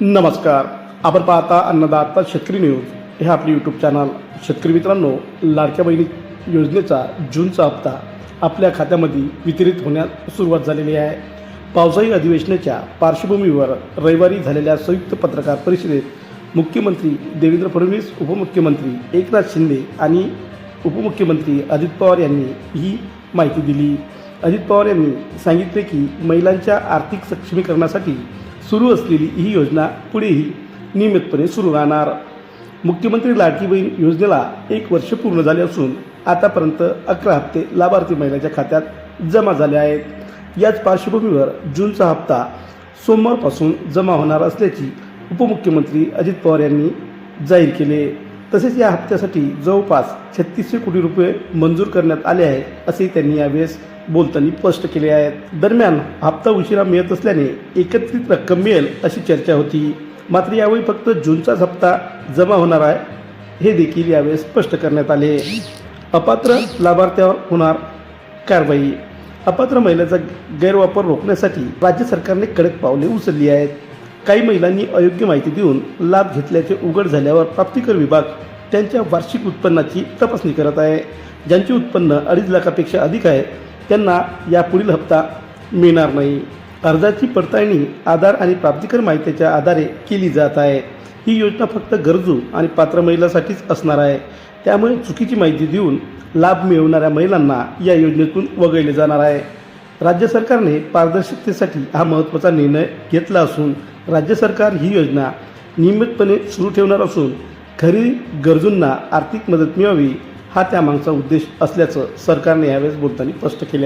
नमस्कार. आपण पाहता अन्नदाता शेतकरी न्यूज. हे आपले यूट्यूब चॅनल शेतकरी मित्रांनो लाडक्या बहिणी योजनेचा जूनचा हप्ता आपल्या खात्यामध्ये वितरित होण्यास सुरुवात झालेली आहे. पावसाळी अधिवेशनाच्या पार्श्वभूमीवर रविवारी झालेल्या संयुक्त पत्रकार परिषदेत मुख्यमंत्री देवेंद्र फडणवीस उपमुख्यमंत्री एकनाथ शिंदे आणि उपमुख्यमंत्री अजित पवार यांनी ही माहिती दिली. अजित पवार यांनी सांगितले की महिलांच्या आर्थिक सक्षमीकरणासाठी सुरू असलेली ही योजना पुढेही नियमितपणे सुरू राहणार. मुख्यमंत्री लाडकी बहीण योजनेला एक वर्ष पूर्ण झाले असून आतापर्यंत अकरा हप्ते लाभार्थी महिलांच्या खात्यात जमा झाले आहेत. याच पार्श्वभूमीवर जूनचा हप्ता सोमवारपासून जमा होणार असल्याची उपमुख्यमंत्री अजित पवार यांनी जाहीर केले. तसेच या हप्त्यासाठी जवळपास छत्तीसशे कोटी रुपये मंजूर करण्यात आले आहेत असे त्यांनी यावेळेस बोलताना स्पष्ट केले आहेत. दरम्यान हप्ता उशिरा मिळत असल्याने एकत्रित रक्कम मिळेल अशी चर्चा होती. मात्र यावेळी फक्त जूनचाच हप्ता जमा होणार आहे हे देखील यावेळेस स्पष्ट करण्यात आले. अपात्र लाभार्थ्यावर होणार कारवाई. अपात्र महिलेचा गैरवापर रोखण्यासाठी राज्य सरकारने कडक पावले उचलली आहेत. काही महिलांनी अयोग्य माहिती देऊन लाभ घेतल्याचे उघड झाल्यावर प्राप्तिकर विभाग त्यांच्या वार्षिक उत्पन्नाची तपासणी करत आहे. ज्यांचे उत्पन्न अडीच लाखापेक्षा अधिक आहे त्यांना यापुढील हप्ता मिळणार नाही. अर्जाची पडताळणी आधार आणि प्राप्तिकर माहितीच्या आधारे केली जात आहे. ही योजना फक्त गरजू आणि पात्र महिलांसाठीच असणार आहे. त्यामुळे चुकीची माहिती देऊन लाभ मिळवणाऱ्या महिलांना या योजनेतून वगळले जाणार आहे. राज्य सरकारने पारदर्शकतेसाठी हा महत्त्वाचा निर्णय घेतला असून राज्य सरकार ही योजना नियमितपणे सुरू ठेवणार असून खरी गरजूंना आर्थिक मदत मिळावी हा त्यामागचा उद्देश असल्याचं सरकारने यावेळेस बोलताना स्पष्ट केले